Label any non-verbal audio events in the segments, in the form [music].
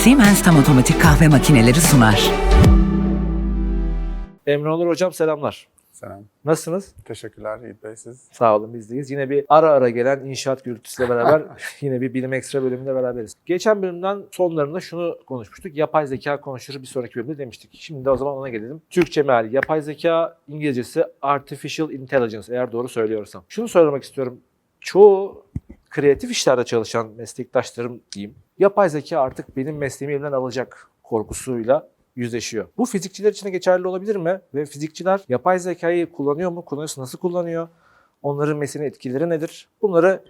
Siemens tam otomatik kahve makineleri sunar. Emre Onur Hocam selamlar. Selam. Nasılsınız? Teşekkürler Yiğit Bey siz. Sağ olun bizdeyiz. Yine bir ara ara gelen inşaat gürültüsüyle beraber [laughs] yine bir bilim ekstra bölümünde beraberiz. Geçen bölümden sonlarında şunu konuşmuştuk. Yapay zeka konuşur bir sonraki bölümde demiştik. Şimdi de o zaman ona gelelim. Türkçe meali yapay zeka İngilizcesi artificial intelligence eğer doğru söylüyorsam. Şunu söylemek istiyorum. Çoğu kreatif işlerde çalışan meslektaşlarım diyeyim. Yapay zeka artık benim mesleğimi elimden alacak korkusuyla yüzleşiyor. Bu fizikçiler için de geçerli olabilir mi? Ve fizikçiler yapay zekayı kullanıyor mu? Kullanıyorsa nasıl kullanıyor? Onların mesleğine etkileri nedir? Bunları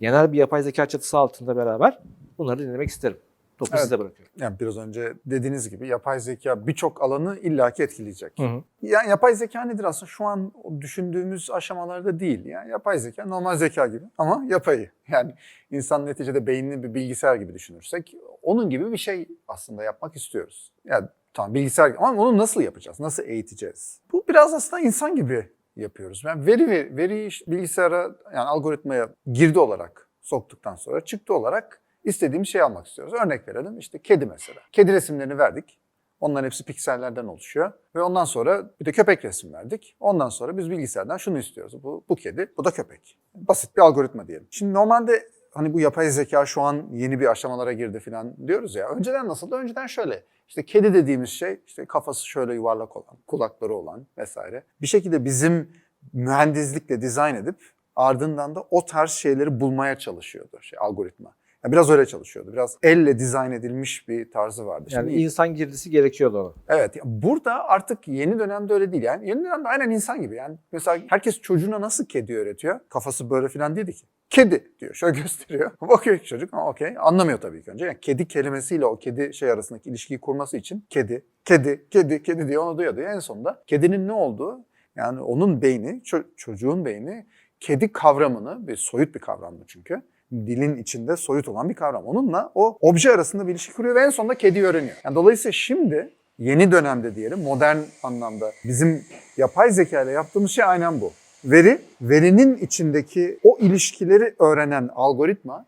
genel bir yapay zeka çatısı altında beraber bunları dinlemek isterim. Topu Evet. size bırakıyorum. Yani biraz önce dediğiniz gibi yapay zeka birçok alanı illaki etkileyecek. Hı hı. Yani yapay zeka nedir aslında? Şu an düşündüğümüz aşamalarda değil. Yani yapay zeka normal zeka gibi ama yapayı. Yani insan neticede beynini bir bilgisayar gibi düşünürsek onun gibi bir şey aslında yapmak istiyoruz. Yani tamam bilgisayar gibi ama onu nasıl yapacağız? Nasıl eğiteceğiz? Bu biraz aslında insan gibi yapıyoruz. Yani veri veri, işte bilgisayara yani algoritmaya girdi olarak soktuktan sonra çıktı olarak istediğimiz şeyi almak istiyoruz. Örnek verelim işte kedi mesela. Kedi resimlerini verdik. Onların hepsi piksellerden oluşuyor. Ve ondan sonra bir de köpek resim verdik. Ondan sonra biz bilgisayardan şunu istiyoruz. Bu, bu kedi, bu da köpek. Basit bir algoritma diyelim. Şimdi normalde hani bu yapay zeka şu an yeni bir aşamalara girdi falan diyoruz ya. Önceden nasıldı? Önceden şöyle. İşte kedi dediğimiz şey işte kafası şöyle yuvarlak olan, kulakları olan vesaire. Bir şekilde bizim mühendislikle dizayn edip ardından da o tarz şeyleri bulmaya çalışıyordu şey algoritma. Yani biraz öyle çalışıyordu. Biraz elle dizayn edilmiş bir tarzı vardı. Yani Şimdi- insan girdisi gerekiyordu ona. Evet. Burada artık yeni dönemde öyle değil. Yani yeni dönemde aynen insan gibi. Yani mesela herkes çocuğuna nasıl kedi öğretiyor? Kafası böyle falan değildi ki. Kedi diyor. Şöyle [laughs] gösteriyor. Bakıyor çocuk. Ha okey. Anlamıyor tabii ki önce. Yani kedi kelimesiyle o kedi şey arasındaki ilişkiyi kurması için kedi, kedi, kedi, kedi diye onu duyuyor. diyor. En sonunda kedinin ne olduğu yani onun beyni, ço- çocuğun beyni kedi kavramını, bir soyut bir kavramdı çünkü. Dilin içinde soyut olan bir kavram. Onunla o obje arasında bir ilişki kuruyor ve en sonunda kediyi öğreniyor. Yani dolayısıyla şimdi yeni dönemde diyelim modern anlamda bizim yapay zeka ile yaptığımız şey aynen bu. Veri, verinin içindeki o ilişkileri öğrenen algoritma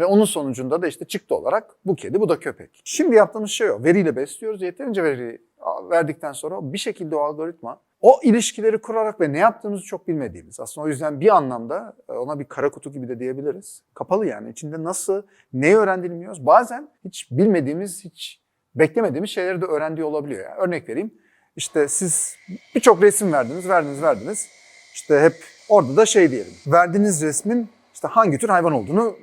ve onun sonucunda da işte çıktı olarak bu kedi, bu da köpek. Şimdi yaptığımız şey o. Veriyle besliyoruz. Yeterince veri verdikten sonra bir şekilde o algoritma o ilişkileri kurarak ve ne yaptığımızı çok bilmediğimiz. Aslında o yüzden bir anlamda e, ona bir kara kutu gibi de diyebiliriz. Kapalı yani. İçinde nasıl, neyi öğrendiğini bilmiyoruz. Bazen hiç bilmediğimiz, hiç beklemediğimiz şeyleri de öğrendiği olabiliyor. Yani örnek vereyim. İşte siz birçok resim verdiniz, verdiniz, verdiniz. İşte hep orada da şey diyelim. Verdiğiniz resmin işte hangi tür hayvan olduğunu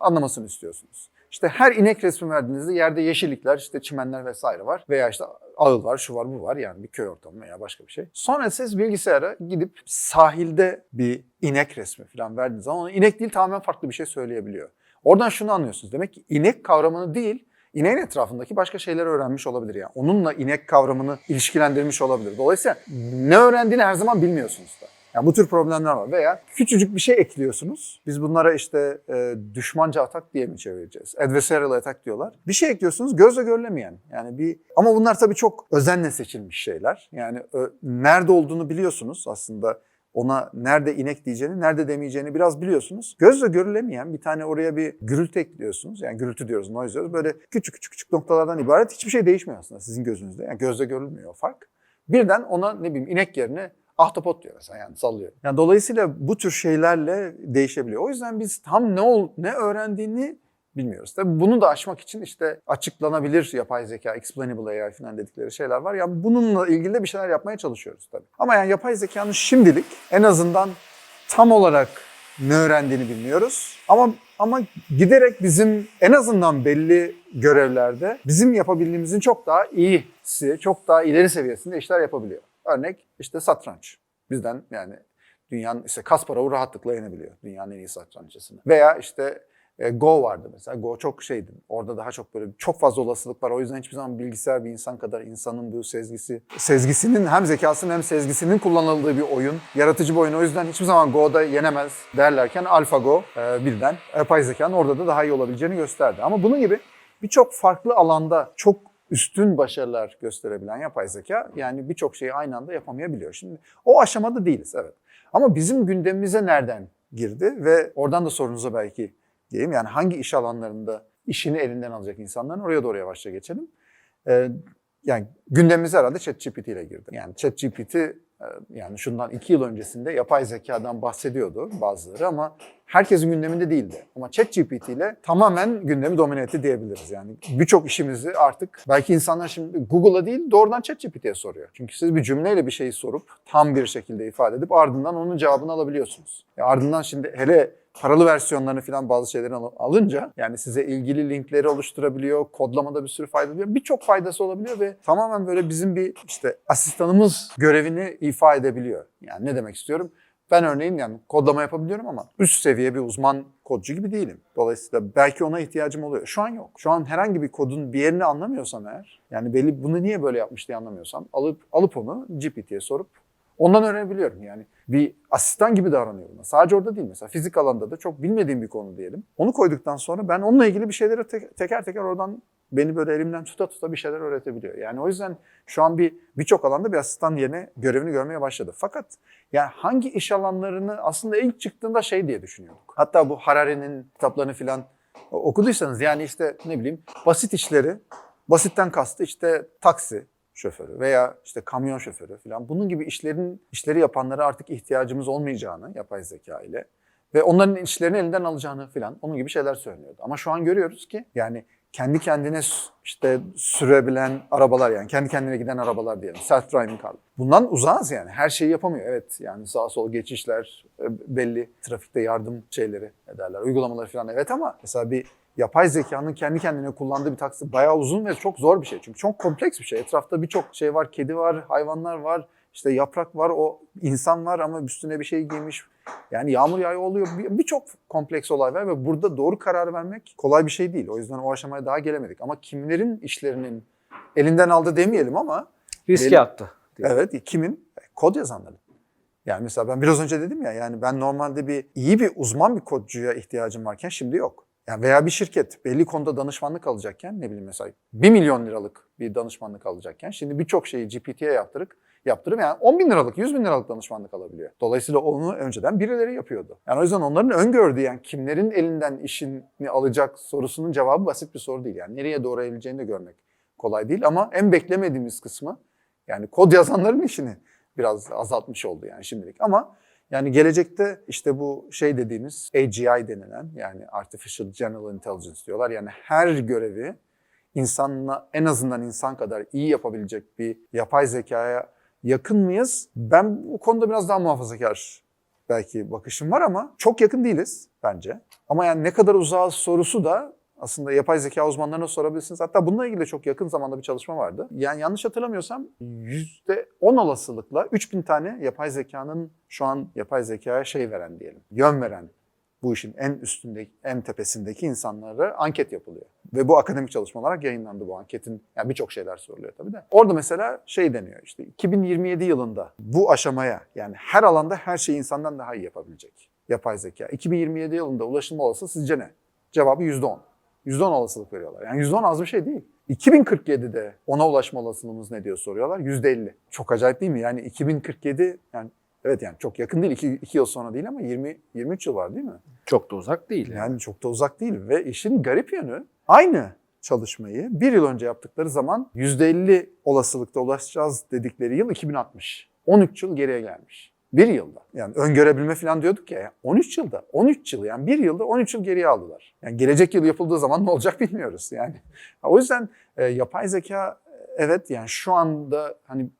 anlamasını istiyorsunuz. İşte her inek resmi verdiğinizde yerde yeşillikler, işte çimenler vesaire var. Veya işte ağıl var, şu var, bu var. Yani bir köy ortamı veya başka bir şey. Sonra siz bilgisayara gidip sahilde bir inek resmi falan verdiğiniz zaman ona inek değil tamamen farklı bir şey söyleyebiliyor. Oradan şunu anlıyorsunuz. Demek ki inek kavramını değil, ineğin etrafındaki başka şeyleri öğrenmiş olabilir yani. Onunla inek kavramını ilişkilendirmiş olabilir. Dolayısıyla ne öğrendiğini her zaman bilmiyorsunuz da. Yani bu tür problemler var. Veya küçücük bir şey ekliyorsunuz. Biz bunlara işte e, düşmanca atak diye mi çevireceğiz? Adversarial attack diyorlar. Bir şey ekliyorsunuz gözle görülemeyen. Yani bir ama bunlar tabii çok özenle seçilmiş şeyler. Yani ö, nerede olduğunu biliyorsunuz aslında. Ona nerede inek diyeceğini, nerede demeyeceğini biraz biliyorsunuz. Gözle görülemeyen bir tane oraya bir gürültü ekliyorsunuz. Yani gürültü diyoruz, noise diyoruz. Böyle küçük küçük küçük noktalardan ibaret hiçbir şey değişmiyor aslında sizin gözünüzde. Yani gözle görülmüyor fark. Birden ona ne bileyim inek yerine ahtapot diyor mesela yani sallıyor. Yani dolayısıyla bu tür şeylerle değişebiliyor. O yüzden biz tam ne ol ne öğrendiğini bilmiyoruz. Tabii bunu da aşmak için işte açıklanabilir yapay zeka, explainable AI falan dedikleri şeyler var. Yani bununla ilgili de bir şeyler yapmaya çalışıyoruz tabii. Ama yani yapay zekanın şimdilik en azından tam olarak ne öğrendiğini bilmiyoruz. Ama ama giderek bizim en azından belli görevlerde bizim yapabildiğimizin çok daha iyisi, çok daha ileri seviyesinde işler yapabiliyor. Örnek işte satranç. Bizden yani dünyanın işte Kasparov'u rahatlıkla yenebiliyor. Dünyanın en iyi satranççısını. Veya işte e, Go vardı mesela. Go çok şeydi. Orada daha çok böyle çok fazla olasılık var. O yüzden hiçbir zaman bilgisayar bir insan kadar insanın bu sezgisi, sezgisinin hem zekasının hem sezgisinin kullanıldığı bir oyun. Yaratıcı bir oyun. O yüzden hiçbir zaman Go'da yenemez derlerken AlphaGo e, birden yapay zekanın orada da daha iyi olabileceğini gösterdi. Ama bunun gibi birçok farklı alanda çok üstün başarılar gösterebilen yapay zeka yani birçok şeyi aynı anda yapamayabiliyor. Şimdi o aşamada değiliz evet. Ama bizim gündemimize nereden girdi ve oradan da sorunuza belki diyeyim yani hangi iş alanlarında işini elinden alacak insanların oraya doğru yavaşça geçelim. Ee, yani gündemimize herhalde ChatGPT ile girdi. Yani ChatGPT yani şundan iki yıl öncesinde yapay zekadan bahsediyordu bazıları ama herkesin gündeminde değildi. Ama ChatGPT ile tamamen gündemi domine etti diyebiliriz. Yani birçok işimizi artık belki insanlar şimdi Google'a değil doğrudan ChatGPT'ye soruyor. Çünkü siz bir cümleyle bir şeyi sorup tam bir şekilde ifade edip ardından onun cevabını alabiliyorsunuz. Ya ardından şimdi hele paralı versiyonlarını falan bazı şeyleri al- alınca yani size ilgili linkleri oluşturabiliyor, kodlamada bir sürü fayda oluyor. Birçok faydası olabiliyor ve tamamen böyle bizim bir işte asistanımız görevini ifa edebiliyor. Yani ne demek istiyorum? Ben örneğin yani kodlama yapabiliyorum ama üst seviye bir uzman kodcu gibi değilim. Dolayısıyla belki ona ihtiyacım oluyor. Şu an yok. Şu an herhangi bir kodun bir yerini anlamıyorsam eğer, yani belli bunu niye böyle yapmış diye anlamıyorsam alıp alıp onu GPT'ye sorup ondan öğrenebiliyorum. Yani bir asistan gibi davranıyorum. Sadece orada değil mesela fizik alanda da çok bilmediğim bir konu diyelim. Onu koyduktan sonra ben onunla ilgili bir şeyleri te- teker teker oradan beni böyle elimden tuta tuta bir şeyler öğretebiliyor. Yani o yüzden şu an bir birçok alanda bir asistan yerine görevini görmeye başladı. Fakat yani hangi iş alanlarını aslında ilk çıktığında şey diye düşünüyorduk. Hatta bu Harari'nin kitaplarını filan okuduysanız yani işte ne bileyim basit işleri, basitten kastı işte taksi şoförü veya işte kamyon şoförü filan bunun gibi işlerin işleri yapanlara artık ihtiyacımız olmayacağını yapay zeka ile ve onların işlerini elinden alacağını filan onun gibi şeyler söylüyordu. Ama şu an görüyoruz ki yani kendi kendine işte sürebilen arabalar yani kendi kendine giden arabalar diyelim. Self driving car. Bundan uzağız yani. Her şeyi yapamıyor. Evet yani sağ sol geçişler e, belli trafikte yardım şeyleri ne derler uygulamaları falan evet ama mesela bir yapay zekanın kendi kendine kullandığı bir taksi bayağı uzun ve çok zor bir şey. Çünkü çok kompleks bir şey. Etrafta birçok şey var. Kedi var, hayvanlar var, işte yaprak var, o insan var ama üstüne bir şey giymiş. Yani yağmur yağıyor oluyor. Bir- Birçok kompleks olay var ve burada doğru karar vermek kolay bir şey değil. O yüzden o aşamaya daha gelemedik. Ama kimlerin işlerinin elinden aldı demeyelim ama Riske Benim- attı. diye. Evet, kimin? Kod yazanların. Yani mesela ben biraz önce dedim ya yani ben normalde bir iyi bir uzman bir kodcuya ihtiyacım varken şimdi yok. Yani veya bir şirket belli konuda danışmanlık alacakken ne bileyim mesela 1 milyon liralık bir danışmanlık alacakken şimdi birçok şeyi GPT'ye yaptırıp yaptırıp yani 10 bin liralık 100 bin liralık danışmanlık alabiliyor. Dolayısıyla onu önceden birileri yapıyordu. Yani o yüzden onların öngördüğü yani kimlerin elinden işini alacak sorusunun cevabı basit bir soru değil. Yani nereye doğru eğileceğini de görmek kolay değil ama en beklemediğimiz kısmı yani kod yazanların işini biraz azaltmış oldu yani şimdilik. Ama yani gelecekte işte bu şey dediğimiz AGI denilen yani Artificial General Intelligence diyorlar. Yani her görevi insanla en azından insan kadar iyi yapabilecek bir yapay zekaya yakın mıyız? Ben bu konuda biraz daha muhafazakar belki bakışım var ama çok yakın değiliz bence. Ama yani ne kadar uzağız sorusu da aslında yapay zeka uzmanlarına sorabilirsiniz. Hatta bununla ilgili çok yakın zamanda bir çalışma vardı. Yani yanlış hatırlamıyorsam %10 olasılıkla 3000 tane yapay zekanın şu an yapay zekaya şey veren diyelim, yön veren bu işin en üstündeki, en tepesindeki insanlara anket yapılıyor. Ve bu akademik çalışma olarak yayınlandı bu anketin. Yani birçok şeyler soruluyor tabii de. Orada mesela şey deniyor işte 2027 yılında bu aşamaya yani her alanda her şeyi insandan daha iyi yapabilecek yapay zeka. 2027 yılında ulaşılma olasılığı sizce ne? Cevabı %10. %10 olasılık veriyorlar. Yani %10 az bir şey değil. 2047'de ona ulaşma olasılığımız ne diyor soruyorlar. %50. Çok acayip değil mi? Yani 2047 yani evet yani çok yakın değil. 2 yıl sonra değil ama 20 23 yıl var değil mi? Çok da uzak değil. Yani. Yani çok da uzak değil ve işin garip yönü aynı çalışmayı bir yıl önce yaptıkları zaman %50 olasılıkta ulaşacağız dedikleri yıl 2060. 13 yıl geriye gelmiş. Bir yılda. Yani öngörebilme falan diyorduk ya. 13 yılda. 13 yıl yani bir yılda 13 yıl geriye aldılar. Yani gelecek yıl yapıldığı zaman ne olacak bilmiyoruz yani. O yüzden e, yapay zeka e, evet yani şu anda hani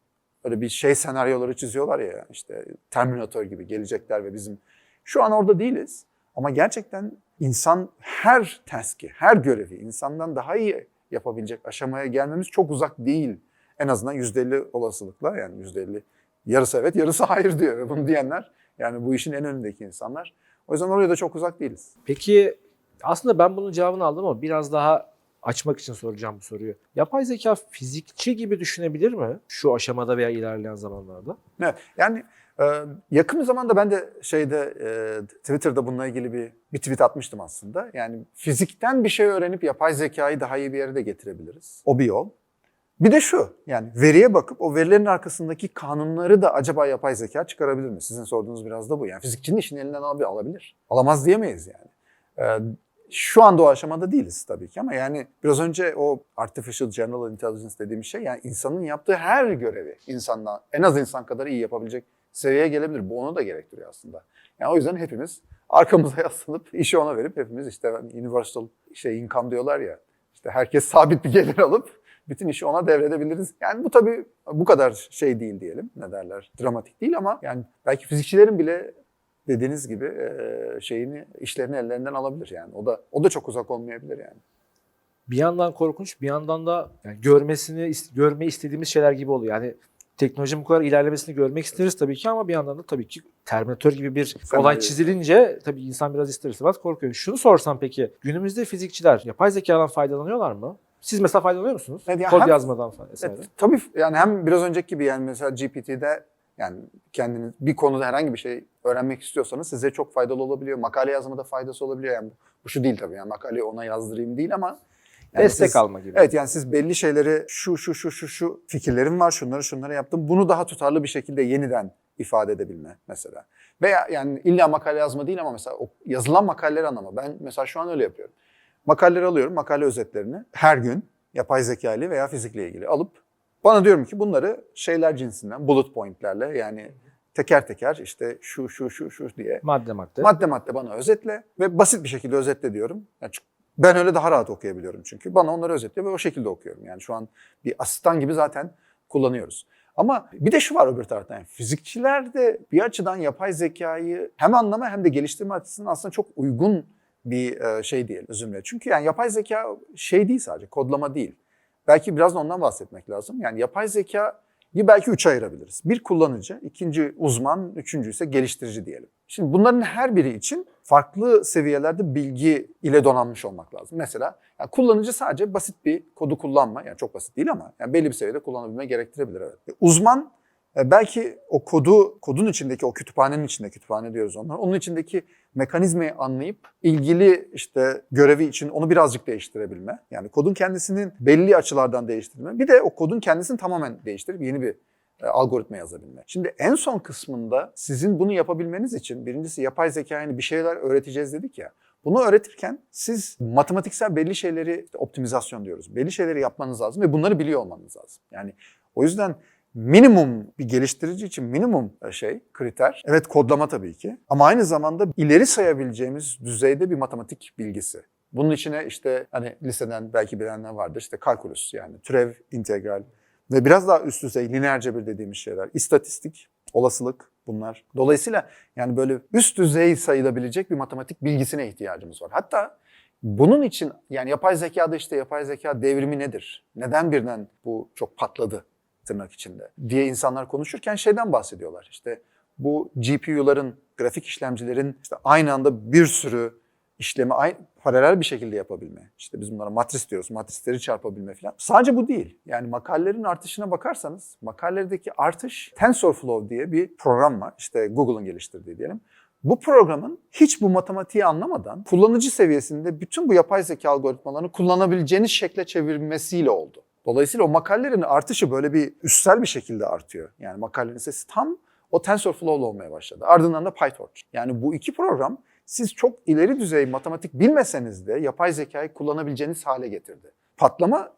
böyle bir şey senaryoları çiziyorlar ya işte Terminator gibi gelecekler ve bizim şu an orada değiliz. Ama gerçekten insan her task'i, her görevi insandan daha iyi yapabilecek aşamaya gelmemiz çok uzak değil. En azından %50 olasılıkla yani %50 yarısı evet yarısı hayır diyor ve [laughs] bunu diyenler yani bu işin en önündeki insanlar. O yüzden oraya da çok uzak değiliz. Peki aslında ben bunun cevabını aldım ama biraz daha açmak için soracağım bu soruyu. Yapay zeka fizikçi gibi düşünebilir mi şu aşamada veya ilerleyen zamanlarda? Evet, yani e, yakın zamanda ben de şeyde e, Twitter'da bununla ilgili bir, bir tweet atmıştım aslında. Yani fizikten bir şey öğrenip yapay zekayı daha iyi bir yere de getirebiliriz. O bir yol. Bir de şu yani veriye bakıp o verilerin arkasındaki kanunları da acaba yapay zeka çıkarabilir mi? Sizin sorduğunuz biraz da bu. Yani fizikçinin işini elinden abi alabilir. Alamaz diyemeyiz yani. Ee, Şu anda o aşamada değiliz tabii ki ama yani biraz önce o artificial general intelligence dediğim şey yani insanın yaptığı her görevi insandan en az insan kadar iyi yapabilecek seviyeye gelebilir. Bu onu da gerektiriyor aslında. Yani o yüzden hepimiz arkamıza [laughs] yaslanıp işi ona verip hepimiz işte universal şey income diyorlar ya işte herkes sabit bir gelir alıp bütün işi ona devredebiliriz. Yani bu tabii bu kadar şey değil diyelim. Ne derler? Dramatik değil ama yani belki fizikçilerin bile dediğiniz gibi eee, şeyini işlerini ellerinden alabilir yani. O da o da çok uzak olmayabilir yani. bir yandan korkunç, bir yandan da yani görmesini görme istediğimiz şeyler gibi oluyor. Yani teknolojinin bu kadar ilerlemesini görmek isteriz tabii ki ama bir yandan da tabii ki Terminator gibi bir Senaryo. olay çizilince tabii insan biraz ister istemez korkuyor. Şunu sorsam peki günümüzde fizikçiler yapay zekadan faydalanıyorlar mı? Siz mesela faydalanıyor musunuz? Evet, ya Kod hem- yazmadan falan vesaire. Evet, tabii yani hem biraz önceki gibi yani mesela GPT'de yani kendiniz bir konuda herhangi bir şey öğrenmek istiyorsanız size çok faydalı olabiliyor. Makale yazmada faydası olabiliyor. Yani bu şu değil tabii yani makaleyi ona yazdırayım değil ama yani Destek siz- alma gibi. Evet yani siz belli şeyleri şu şu şu şu şu fikirlerim var şunları şunları yaptım. Bunu daha tutarlı bir şekilde yeniden ifade edebilme mesela. Veya yani illa makale yazma değil ama mesela o yazılan makaleleri anlama. Ben mesela şu an öyle yapıyorum. Makaleleri alıyorum, makale özetlerini her gün yapay zeka ile veya fizikle ilgili alıp bana diyorum ki bunları şeyler cinsinden bullet pointlerle yani teker teker işte şu şu şu şu diye Madde madde. madde madde bana özetle ve basit bir şekilde özetle diyorum. Yani ben öyle daha rahat okuyabiliyorum çünkü. Bana onları özetle ve o şekilde okuyorum. Yani şu an bir asistan gibi zaten kullanıyoruz. Ama bir de şu var öbür taraftan. Yani fizikçiler de bir açıdan yapay zekayı hem anlama hem de geliştirme açısından aslında çok uygun bir şey diyelim zümre. Çünkü yani yapay zeka şey değil sadece kodlama değil. Belki biraz da ondan bahsetmek lazım. Yani yapay zekayı belki üçe ayırabiliriz. Bir kullanıcı, ikinci uzman, üçüncü ise geliştirici diyelim. Şimdi bunların her biri için farklı seviyelerde bilgi ile donanmış olmak lazım. Mesela yani kullanıcı sadece basit bir kodu kullanma, yani çok basit değil ama yani belli bir seviyede kullanabilme gerektirebilir. Evet. E, Uzman e, belki o kodu, kodun içindeki o kütüphanenin içinde, kütüphane diyoruz onlara, onun içindeki mekanizmayı anlayıp ilgili işte görevi için onu birazcık değiştirebilme. Yani kodun kendisinin belli açılardan değiştirme. Bir de o kodun kendisini tamamen değiştirip yeni bir e, algoritma yazabilme. Şimdi en son kısmında sizin bunu yapabilmeniz için birincisi yapay zekaya hani bir şeyler öğreteceğiz dedik ya. Bunu öğretirken siz matematiksel belli şeyleri optimizasyon diyoruz. Belli şeyleri yapmanız lazım ve bunları biliyor olmanız lazım. Yani o yüzden minimum bir geliştirici için minimum şey kriter evet kodlama tabii ki ama aynı zamanda ileri sayabileceğimiz düzeyde bir matematik bilgisi. Bunun içine işte hani liseden belki bilenler vardır işte kalkulüs yani türev, integral ve biraz daha üst düzey lineer cebir dediğimiz şeyler, istatistik, olasılık bunlar. Dolayısıyla yani böyle üst düzey sayılabilecek bir matematik bilgisine ihtiyacımız var. Hatta bunun için yani yapay zekada işte yapay zeka devrimi nedir? Neden birden bu çok patladı tırnak içinde diye insanlar konuşurken şeyden bahsediyorlar. İşte bu GPU'ların, grafik işlemcilerin işte aynı anda bir sürü işlemi aynı, paralel bir şekilde yapabilme. İşte biz bunlara matris diyoruz, matrisleri çarpabilme falan. Sadece bu değil. Yani makalelerin artışına bakarsanız makalelerdeki artış TensorFlow diye bir program var. İşte Google'ın geliştirdiği diyelim. Bu programın hiç bu matematiği anlamadan kullanıcı seviyesinde bütün bu yapay zeka algoritmalarını kullanabileceğiniz şekle çevirmesiyle oldu. Dolayısıyla o makalelerin artışı böyle bir üstsel bir şekilde artıyor. Yani makalenin sesi tam o TensorFlow'la olmaya başladı. Ardından da PyTorch. Yani bu iki program siz çok ileri düzey matematik bilmeseniz de yapay zekayı kullanabileceğiniz hale getirdi. Patlama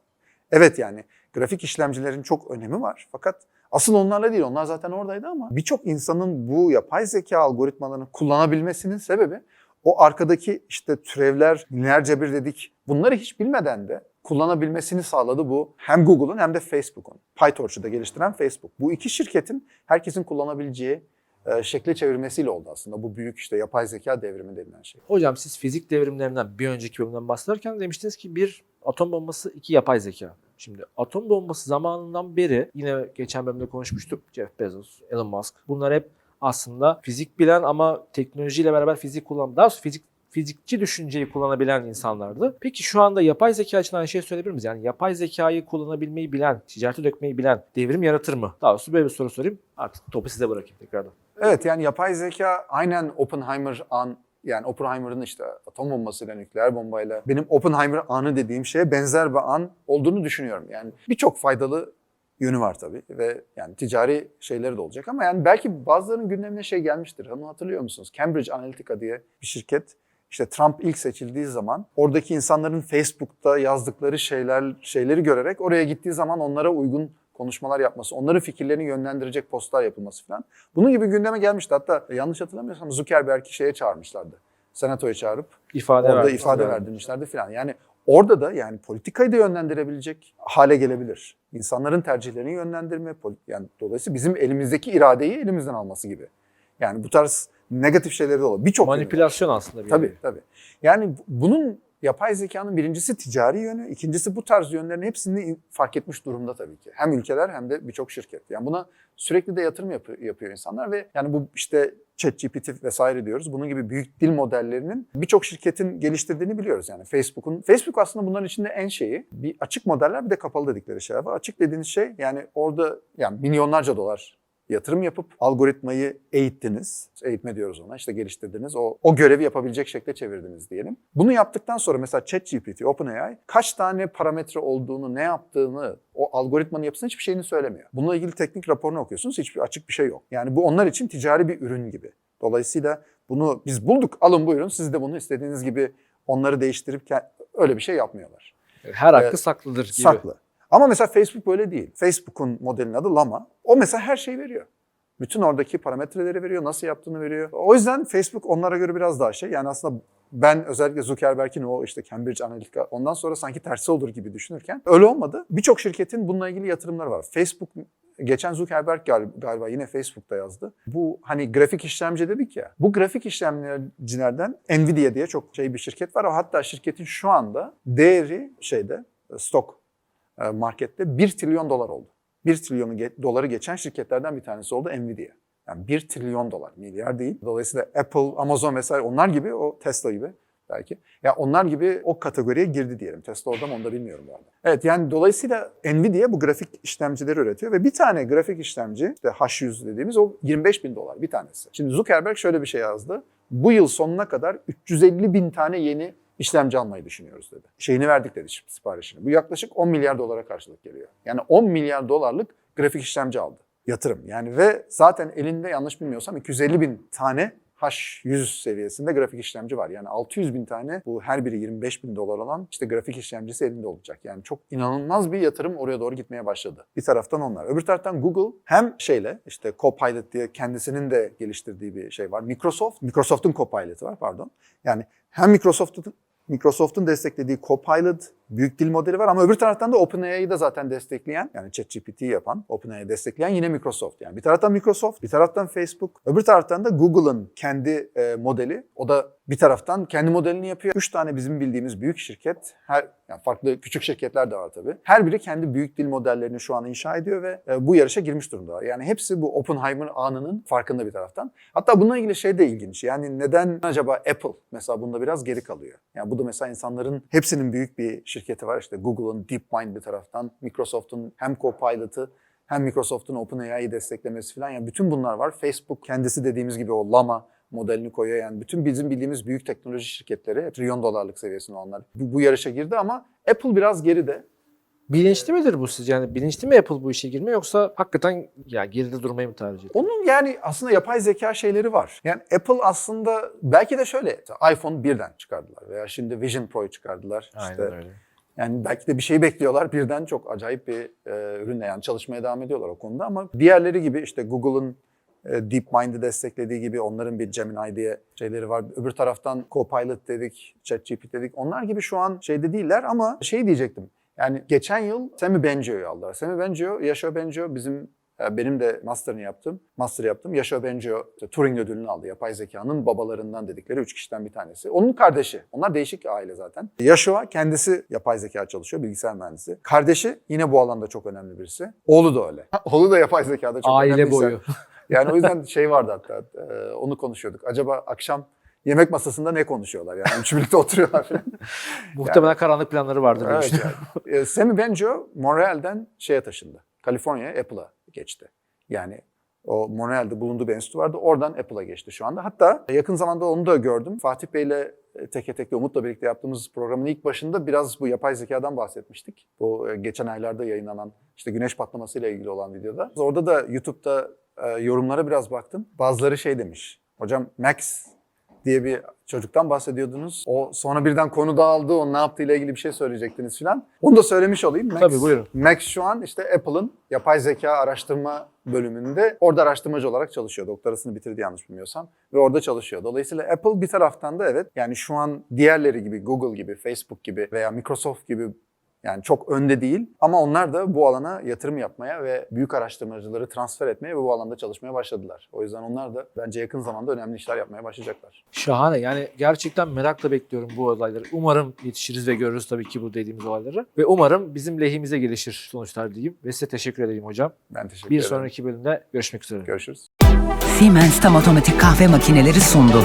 evet yani grafik işlemcilerin çok önemi var. Fakat asıl onlarla değil onlar zaten oradaydı ama birçok insanın bu yapay zeka algoritmalarını kullanabilmesinin sebebi o arkadaki işte türevler, lineer cebir dedik bunları hiç bilmeden de kullanabilmesini sağladı bu hem Google'un hem de Facebook'un. PyTorch'u da geliştiren Facebook. Bu iki şirketin herkesin kullanabileceği e, şekle çevirmesiyle oldu aslında bu büyük işte yapay zeka devrimi denilen şey. Hocam siz fizik devrimlerinden bir önceki bölümden bahsederken demiştiniz ki bir atom bombası, iki yapay zeka. Şimdi atom bombası zamanından beri yine geçen bölümde konuşmuştuk. Jeff Bezos, Elon Musk. Bunlar hep aslında fizik bilen ama teknolojiyle beraber fizik kullanan, daha fizik fizikçi düşünceyi kullanabilen insanlardı. Peki şu anda yapay zeka için aynı şey söyleyebilir miyiz? Yani yapay zekayı kullanabilmeyi bilen, ticarete dökmeyi bilen devrim yaratır mı? Daha doğrusu böyle bir soru sorayım. Artık topu size bırakayım tekrardan. Evet yani yapay zeka aynen Oppenheimer an yani Oppenheimer'ın işte atom bombasıyla, nükleer bombayla benim Oppenheimer anı dediğim şeye benzer bir an olduğunu düşünüyorum. Yani birçok faydalı yönü var tabii ve yani ticari şeyleri de olacak ama yani belki bazılarının gündemine şey gelmiştir. Onu hatırlıyor musunuz? Cambridge Analytica diye bir şirket işte Trump ilk seçildiği zaman oradaki insanların Facebook'ta yazdıkları şeyler şeyleri görerek oraya gittiği zaman onlara uygun konuşmalar yapması, onların fikirlerini yönlendirecek postlar yapılması falan. Bunun gibi gündeme gelmişti. Hatta yanlış hatırlamıyorsam Zuckerberg'i şeye çağırmışlardı. Senatoya çağırıp ifade orada verdi. ifade verdirmişlerdi falan. Yani orada da yani politikayı da yönlendirebilecek hale gelebilir. İnsanların tercihlerini yönlendirme, yani dolayısıyla bizim elimizdeki iradeyi elimizden alması gibi. Yani bu tarz negatif şeyleri de olur. Birçok yönü. Manipülasyon aslında bir Tabii nevi. tabii. Yani bunun yapay zekanın birincisi ticari yönü, ikincisi bu tarz yönlerin hepsini fark etmiş durumda tabii ki. Hem ülkeler hem de birçok şirket. Yani buna sürekli de yatırım yapıyor, yapıyor insanlar ve yani bu işte ChatGPT vesaire diyoruz. Bunun gibi büyük dil modellerinin birçok şirketin geliştirdiğini biliyoruz. Yani Facebook'un Facebook aslında bunların içinde en şeyi bir açık modeller bir de kapalı dedikleri şeyler var. Açık dediğiniz şey yani orada yani milyonlarca dolar yatırım yapıp algoritmayı eğittiniz. Eğitme diyoruz ona. işte geliştirdiniz. O, o görevi yapabilecek şekle çevirdiniz diyelim. Bunu yaptıktan sonra mesela ChatGPT, OpenAI kaç tane parametre olduğunu, ne yaptığını, o algoritmanın yapısını hiçbir şeyini söylemiyor. Bununla ilgili teknik raporunu okuyorsunuz. Hiçbir açık bir şey yok. Yani bu onlar için ticari bir ürün gibi. Dolayısıyla bunu biz bulduk, alın buyurun. Siz de bunu istediğiniz gibi onları değiştirip öyle bir şey yapmıyorlar. Her hakkı Evet. saklıdır gibi. Saklı. Ama mesela Facebook böyle değil. Facebook'un modelinin adı Llama. O mesela her şeyi veriyor. Bütün oradaki parametreleri veriyor, nasıl yaptığını veriyor. O yüzden Facebook onlara göre biraz daha şey. Yani aslında ben özellikle Zuckerberg'in o işte Cambridge Analytica ondan sonra sanki tersi olur gibi düşünürken öyle olmadı. Birçok şirketin bununla ilgili yatırımları var. Facebook geçen Zuckerberg gal- galiba yine Facebook'ta yazdı. Bu hani grafik işlemci dedik ya. Bu grafik işlemcilerden Nvidia diye çok şey bir şirket var. Hatta şirketin şu anda değeri şeyde stok e, markette 1 trilyon dolar oldu. 1 trilyonu ge- doları geçen şirketlerden bir tanesi oldu Nvidia. Yani 1 trilyon dolar, milyar değil. Dolayısıyla Apple, Amazon vesaire onlar gibi, o Tesla gibi belki. Ya onlar gibi o kategoriye girdi diyelim. Tesla orada mı onu da bilmiyorum bu. Evet yani dolayısıyla Nvidia bu grafik işlemcileri üretiyor ve bir tane grafik işlemci, işte H100 dediğimiz o 25 bin dolar bir tanesi. Şimdi Zuckerberg şöyle bir şey yazdı. Bu yıl sonuna kadar 350 bin tane yeni işlemci almayı düşünüyoruz dedi. Şeyini verdik dedi siparişini. Bu yaklaşık 10 milyar dolara karşılık geliyor. Yani 10 milyar dolarlık grafik işlemci aldı. Yatırım yani ve zaten elinde yanlış bilmiyorsam 250 bin tane H100 seviyesinde grafik işlemci var. Yani 600 bin tane bu her biri 25 bin dolar olan işte grafik işlemcisi elinde olacak. Yani çok inanılmaz bir yatırım oraya doğru gitmeye başladı. Bir taraftan onlar. Öbür taraftan Google hem şeyle işte Copilot diye kendisinin de geliştirdiği bir şey var. Microsoft, Microsoft'un Copilot'ı var pardon. Yani hem Microsoft'un Microsoft'un desteklediği Copilot büyük dil modeli var ama öbür taraftan da OpenAI'yi de zaten destekleyen yani ChatGPT'yi yapan, OpenAI'yi destekleyen yine Microsoft. Yani bir taraftan Microsoft, bir taraftan Facebook, öbür taraftan da Google'ın kendi e, modeli. O da bir taraftan kendi modelini yapıyor. Üç tane bizim bildiğimiz büyük şirket, her yani farklı küçük şirketler de var tabii. Her biri kendi büyük dil modellerini şu an inşa ediyor ve e, bu yarışa girmiş durumda. Yani hepsi bu Oppenheimer anının farkında bir taraftan. Hatta bununla ilgili şey de ilginç. Yani neden acaba Apple mesela bunda biraz geri kalıyor? Yani bu da mesela insanların hepsinin büyük bir şirketi var. İşte Google'ın DeepMind bir taraftan, Microsoft'un hem Copilot'ı hem Microsoft'un OpenAI'yi desteklemesi falan. Yani bütün bunlar var. Facebook kendisi dediğimiz gibi o Llama modelini koyuyor. Yani bütün bizim bildiğimiz büyük teknoloji şirketleri trilyon dolarlık seviyesinde onlar. Bu, bu yarışa girdi ama Apple biraz geride. Bilinçli midir bu sizce? Yani bilinçli mi Apple bu işe girme yoksa hakikaten ya geride durmayı mı tercih ediyor? Onun yani aslında yapay zeka şeyleri var. Yani Apple aslında belki de şöyle iPhone birden çıkardılar veya şimdi Vision Pro'yu çıkardılar. İşte öyle. Yani belki de bir şey bekliyorlar. Birden çok acayip bir e, ürünle yani çalışmaya devam ediyorlar o konuda ama diğerleri gibi işte Google'ın DeepMind'i desteklediği gibi onların bir Gemini diye şeyleri var. Öbür taraftan Copilot dedik, ChatGPT dedik. Onlar gibi şu an şeyde değiller ama şey diyecektim. Yani geçen yıl Sami Bengio'yu aldılar. Sami Bengio, Yaşo Bengio bizim e, benim de master'ını yaptım. Master yaptım. Yaşo Bengio işte Turing ödülünü aldı. Yapay zekanın babalarından dedikleri üç kişiden bir tanesi. Onun kardeşi. Onlar değişik aile zaten. Yaşo kendisi yapay zeka çalışıyor. Bilgisayar mühendisi. Kardeşi yine bu alanda çok önemli birisi. Oğlu da öyle. [laughs] Oğlu da yapay zekada çok önemli. Aile boyu. [laughs] Yani o yüzden şey vardı hatta e, onu konuşuyorduk. Acaba akşam yemek masasında ne konuşuyorlar? Yani üçü birlikte oturuyorlar falan. [laughs] Muhtemelen karanlık planları vardır. diye Evet düşünüyorum. yani. E, Sami Bengio Montreal'den şeye taşındı. Kaliforniya'ya Apple'a geçti. Yani o Montreal'de bulunduğu bir enstitü vardı. Oradan Apple'a geçti şu anda. Hatta yakın zamanda onu da gördüm. Fatih Bey'le teke tekle Umut'la birlikte yaptığımız programın ilk başında biraz bu yapay zekadan bahsetmiştik. Bu e, geçen aylarda yayınlanan işte güneş patlamasıyla ilgili olan videoda. Orada da YouTube'da e, yorumlara biraz baktım. Bazıları şey demiş. Hocam Max diye bir çocuktan bahsediyordunuz. O sonra birden konu dağıldı. O ne yaptığıyla ilgili bir şey söyleyecektiniz filan. Onu da söylemiş olayım. Max, Tabii, buyurun. Max şu an işte Apple'ın yapay zeka araştırma bölümünde orada araştırmacı olarak çalışıyor. Doktorasını bitirdi yanlış bilmiyorsam ve orada çalışıyor. Dolayısıyla Apple bir taraftan da evet yani şu an diğerleri gibi Google gibi, Facebook gibi veya Microsoft gibi yani çok önde değil ama onlar da bu alana yatırım yapmaya ve büyük araştırmacıları transfer etmeye ve bu alanda çalışmaya başladılar. O yüzden onlar da bence yakın zamanda önemli işler yapmaya başlayacaklar. Şahane. Yani gerçekten merakla bekliyorum bu olayları. Umarım yetişiriz ve görürüz tabii ki bu dediğimiz olayları. Ve umarım bizim lehimize gelişir sonuçlar diyeyim. Ve size teşekkür edeyim hocam. Ben teşekkür Bir ederim. sonraki bölümde görüşmek üzere. Görüşürüz. Siemens tam otomatik kahve makineleri sundu.